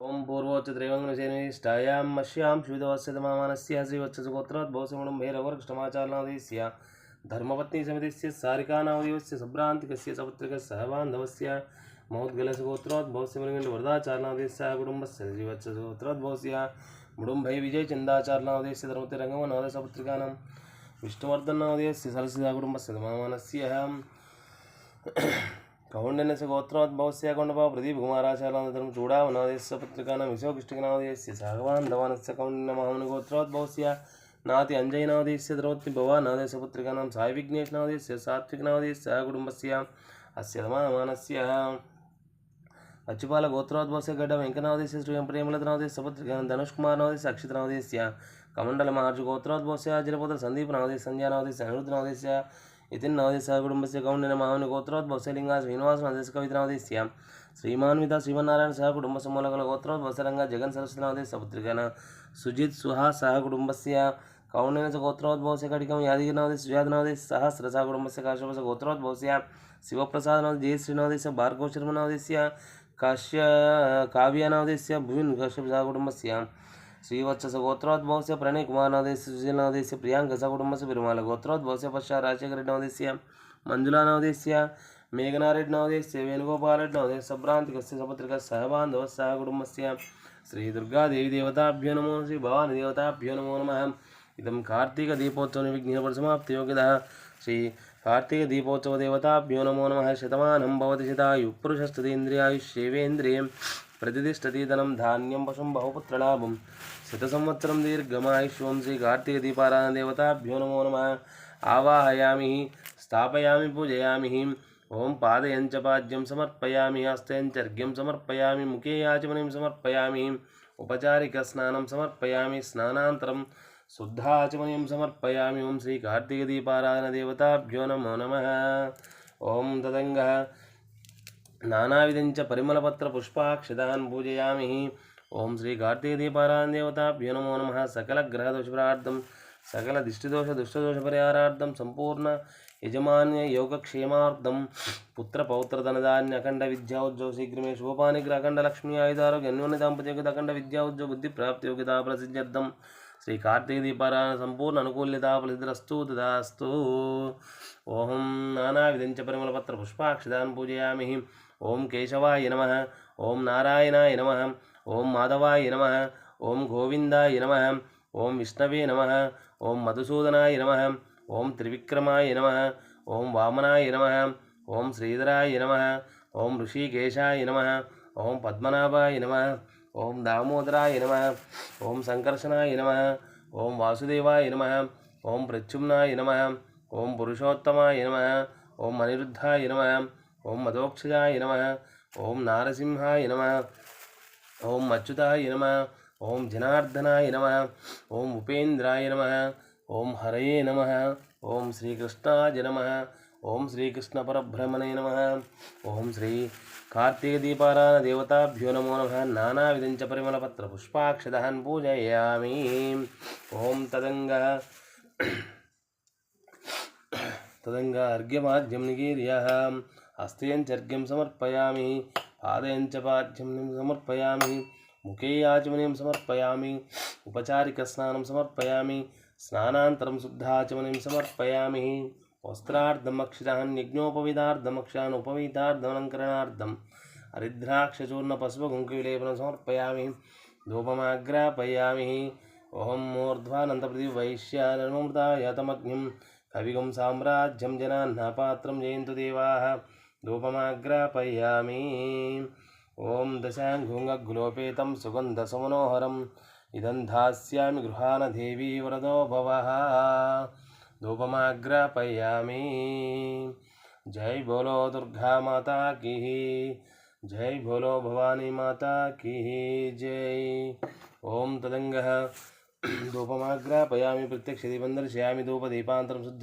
ओम पूर्वोच्च त्रैवङ्गनुशेनिष्ठायां मश्यां शुविधवस्य तमामानस्य हसिवच्चसुगोत्रात् भवसिमणं भैरवर्कष्टमाचारणादेश्य धर्मपत्नी समितिस्य सारिकानामदेवस्य सभ्रान्तिकस्य सपुत्रिकस्य सहबान्धवस्य महोद्गलसुगोत्रात् भवसिमलिङ्गवर्धाचारणादेशस्य कुटुम्बस्य हसिवच्चसुगोत्रात् भवस्य मुडुम्भै विजयचन्दाचारणादेशस्य विष्णुवर्धन विष्णुवर्धनादेशस्य सरसिदा कुटुम्बस्य तमामानस्य కౌండన్యస్య గోత్రోద్భవస్య కొండపా ప్రదీప్ కుమారాచార్యానంతరం చూడావనాదేశ పత్రికానాం విశోకిష్టికనాదేశ్య సాగవాన్ ధవానస్య కౌండిన్య మహాముని గోత్రోద్భవస్య నాతి అంజయనాదేశ్య ద్రౌత్ని భవానాదేశ పత్రికానాం సాయి విఘ్నేశనాదేశ్య సాత్వికనాదేశ్య కుటుంబస్య అస్య మానస్య అచ్చుపాల గోత్రోద్భవస్య గడ్డ వెంకనాదేశ్య శ్రీయం ప్రేమలతనాదేశ సపత్రికానం ధనుష్ కుమార్నాదేశ అక్షితనాదేశ్య కమండల మహర్షి గోత్రోద్భవస్య అజిరపుత్ర సందీపనాదేశ సంధ్యానాదేశ అనిరుద్ధనాదేశ్య ఇతిన్నాదేశ కుటుంబస్య కౌండిన మామని గోత్రోద్భవస్య లింగా శ్రీనివాసనాదేశ కవితనాదేశ్య శ్రీమాన్విత శ్రీమన్నారాయణ సహ కుటుంబ సమూలకల గోత్రోద్భవసరంగా జగన్ సరస్వతినాదేశ సపుత్రికన సుజిత్ సుహా సహ కుటుంబస్య కౌండిన గోత్రోద్భవస్య కటికం యాదగిరినాదేశ సుజాతనాదేశ సహస్ర సహ కుటుంబస్య కాశ్యపస గోత్రోద్భవస్య శివప్రసాద శివప్రసాదనాథ్ జయ శ్రీనాదేశ భార్గవ శర్మ శర్మనాదేశ్య కాశ్య కావ్యనాదేశ్య భువిన్ కశ్యప సహ కుటుంబస్య శ్రీవత్స గోత్రోద్భవస్య ప్రణయ్ కుమారనాదేశ సుశీలనాదేశ ప్రియాంక సహ కుటుంబస్య పెరుమాల గోత్రోద్భవస్య పశ్చ రాజశేఖర రెడ్డి నవదేశ్య మంజులానవదేశ్య మేఘనారెడ్డి నవదేశ్య వేణుగోపాలరెడ్డి నవదేశ సభ్రాంతికస్య సపత్రిక సహబాంధవ సహ కుటుంబస్య శ్రీ దుర్గాదేవి దేవతాభ్యో నమో శ్రీ భవాని దేవతాభ్యో నమో నమ. ఇదం కార్తీక దీపోత్సవ విఘ్న సమాప్తి యోగిద శ్రీ కార్తీక దీపోత్సవ దేవతాభ్యో నమో నమ. శతమానం భవతి శతాయు పురుషస్తేంద్రియాయుష్యేవేంద్రియం प्रतिष्ठति धान्यम पशु पशुं बहुपुत्रलाभं। शतसंवत्सरं दीर्घमायुष्वंसि कार्तिकदीपाराधदेवताभ्यो नमो नम। आवाहयामि, स्थापयामि, पूजयामी ओम पादयं च पाद्यं समर्पयामि हस्तेन चर्घ्यं समर्पयामी, मुखे याचमनिं समर्पयामि उपचारिकस्नानं समर्पयामी स्ना शुद्धाचमनीयं समर्पयामी ओम श्री कार्तिकदीपाराधनदेवताभ्यो नमो नम। ओं ददंग నానావిధించ పరిమళపత్ర పుష్పాక్షదాన్ పూజయామి ఓం శ్రీ కార్తీక దీపారాయణ దేవతాభ్యో నమో నమ సకల గ్రహదోషపరార్థం సకల దిష్టిదోష దుష్టదోష పరిహారార్థం సంపూర్ణ యజమాన్య యోగక్షేమార్థం పుత్ర పౌత్ర ధనధాన్య అఖండ విద్యా ఉద్యోగ శీఘ్రమే శుభపానిగ్ర అఖండ లక్ష్మీ ఆయుధారోగ్య అన్యోన్య దాంపత్యోగిత అఖండ విద్యా ఉద్యోగ బుద్ధి ప్రాప్తి యోగ్యత ప్రసిద్ధ్యర్థం శ్రీ కార్తీక దీపారాయణ సంపూర్ణ అనుకూల్యత ఫలితరస్తు తదాస్తు ఓం నానావిధంచ పరిమళపత్ర పుష్పాక్షదాన్ పూజయామి ओम केशवाय नम ओं नारायणाय नम ओं माधवाय नम ओम गोविंदय नम ओं विष्णवे नम ओं मधुसूदनाय नम ओं त्रिविक्रमाय नम ओं वामनाय नम ओं श्रीधराय नम ओं ऋषिकेशाय नम ओं पद्मनाभाय नम ओम दामोदराय नम ओं संकर्षणाय नम ओं वासुदेवाय नम ओं प्रच्युम्नाय नम ओं पुरुषोत्तमाय नम ओं अनिरुद्धाय नम ओम मदोक्षजाय नम ओं नारसिंहाय नम ओं अच्युताय नम ओं जनार्दनाय नम ओं उपेन्द्राय नम ओं हरये नम ओं श्रीकृष्णाय नम ओं श्रीकृष्णपरभ्रमणे नम ओं श्री कार्तीकदीपारानदेवताभ्यो नमो नमः, नानाविधं च परिमलपत्रपुष्पाक्षदहन् पूजयामि। ॐ तदंग तदंग अर्घ्यमाद्यं निगीर्यः తదంగ అర్ఘ్యమాద్యం నిగీర్య హస్తయంచర్ఘ్యం సమర్పయామి పాదయంచ సమర్పయామి ముఖే ఆచమనీయం సమర్పయామి ఉపచారిక స్నానం సమర్పయామి స్నానాంతరం శుద్ధాచమనీయం సమర్పయామి వస్త్రార్థమక్షిరాన్ యజ్ఞోపవితార్థమక్షరాన్ ఉపవీతార్థమలంకరణార్థం హరిద్రాక్షచూర్ణ పశుపకుంకువిలేపనం సమర్పయామి ధూపమాగ్రాపయామి ఓం మూర్ధ్వానంతప్రతివైశ్యానమృతాయతమగ్నిం కవిగం సామ్రాజ్యం జనాన్నపాత్రం జయంతు దేవా धूपमाग्रापयामि। ॐ सुगंध सुमनोहर इदं धाया गृहान देवी व्रतो भव। धूपमाग्रापयामी। जय बोलो दुर्गा माता की। जय बोलो भवानी माता की। जय। ओं तदंग धूपमाग्रापयामी प्रत्यक्ष दीपं दर्शयामि। धूपदीपान्तरं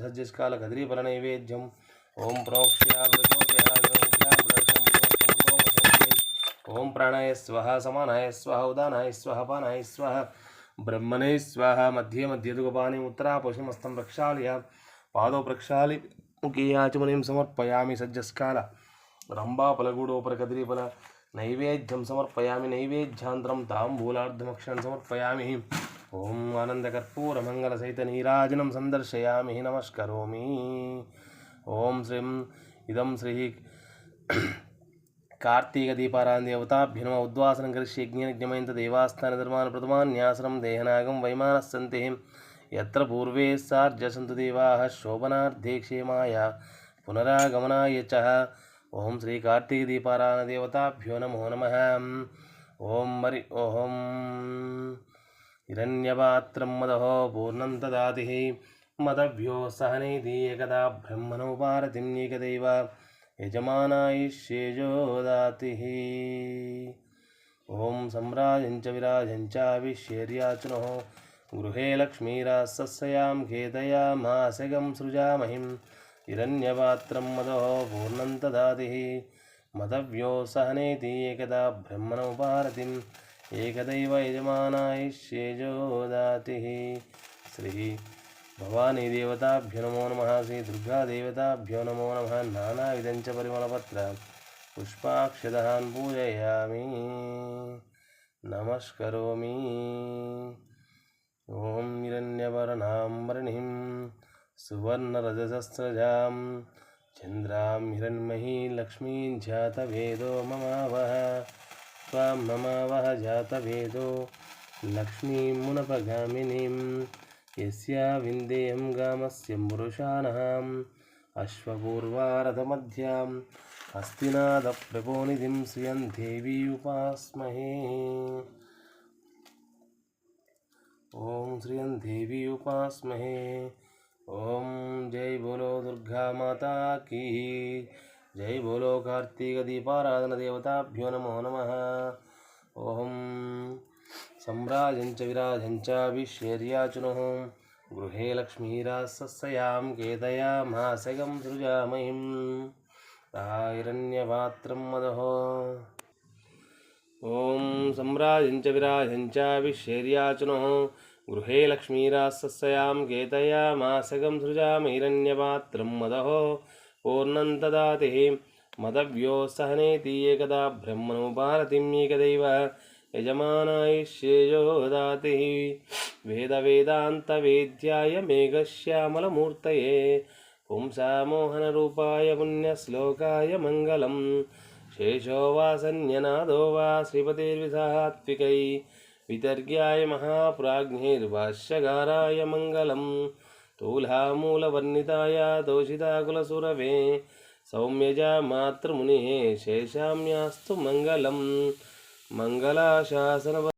नैवेद्यम ఓం ప్రోక్ష్యాదర్శం ఓం ప్రాణాయ స్వహ సమానాయ స్వహ ఉదానాయ స్వహ పానాయ స్వహ బ్రహ్మణే స్వహ మధ్య మధ్యదుగపాని ఉత్తరాపోషమస్తం ప్రక్షాళయ పాదో ప్రక్షాళి ముఖీయాచమనీం సమర్పయామి సజ్జస్కాల రంభాఫలగూడోపర కదిరీఫల నైవేద్యం సమర్పయామి నైవేద్యాంతరం తాంబూలార్ధమక్షణం సమర్పయామి ఓం ఆనందకర్పూరమంగళసహిత నీరాజనం సందర్శయామి నమస్కరోమి ఓం శ్రీం ఇదం శ్రీ కార్తీక దీపారాయణ దేవతాభ్యనమ ఉద్వాసనం కరిష్య యజ్ఞయజ్ఞమయంత దేవాస్థాన ధర్మాన ప్రథమాన్యాసనం దేహనాగం వైమానస్సంతే యత్ర పూర్వే సార్జసంతు దేవాः శోభనార్థే క్షేమాయ పునరాగమనాయ చ ఓం శ్రీ కార్తీక దీపారాయణ దేవతాభ్యో నమో నమః ఓం మరి ఓం హిరణ్యపాత్రం మదహో పూర్ణం దదాతి మదభ్యో సహనైతి ఏకదా బ్రహ్మణోపారతిం ఏకదైవ యజమానాయిష్యేజో ఓం సమ్రాజంచ చ గృహే లక్ష్మీరాసస్యాం ఖేదయామాసగం సృజామహిం హిరణ్యపాత్రం మదో పూర్ణం దదాతి మదవ్యో సహనేతి ఏకదా బ్రహ్మణోపారతిం ఏకదైవ యజమానాయిష్యేజో శ్రీ भवानी देवताभ्यो नमो नम श्री दुर्गा देवताभ्यो नमो नमः, नानाविधं च परिमलपत्र ओं पूजयामि। नमस्करोमि। ॐ हिरण्यवर्णां वर्णिं सुवर्णरजसस्रजां चन्द्रां हिरण्मयी लक्ष्मीं जातवेदो ममावह, त्वां ममावह जातवेदो लक्ष्मीं मुनपगामिनीं యస్యా విందేయం గామస్య మృషాణం అశ్వపూర్వారథమధ్యాం హస్తినాథ ప్రపోనిధిం శ్రియం దేవీ ఉపాస్మహే ఓం శ్రియం దేవీ ఉపాస్మహే ఓం జై బోలో దుర్గా మాతా కీ జై బోలో కార్తీక దీపారాధన దేవతాభ్యో నమో నమ ఓం सम्राजञ्च विराजञ्चाभिषेर्याचुनः। गृहे लक्ष्मीरासस्यां केतयामासगं सृजामहिं। ताहिरण्यपात्रं मदहो ॐ सम्राजञ्च विराजञ्चाभिषेर्याचुनः। गृहे लक्ष्मीरासस्यां केतयामासगं सृजामहिरण्यपात्रं मदहो पूर्णं ददाति मदव्योत्सहनेति एकदा ब्रह्मणो भारतीम् एकदैव। యజమానాయిష్యేయో దాతి. వేద వేదాంత వేద్యాయ మేఘశ్యామలమూర్తయే. పుంసామోహనరూపాయ పుణ్యశ్లోకాయ మంగళం. శేషో వా సన్యనాదో వా శ్రీపతిర్విధాత్వికై. వితర్గ్యాయ మహాప్రాజ్ఞైర్భాష్యగారాయ మంగళం. తూలామూలవర్ణితాయ దోషితాకులసురవే. సౌమ్యజా మాతృముని శేషామ్యాస్తు మంగళం. ಮಂಗಲ ಶಾಸನ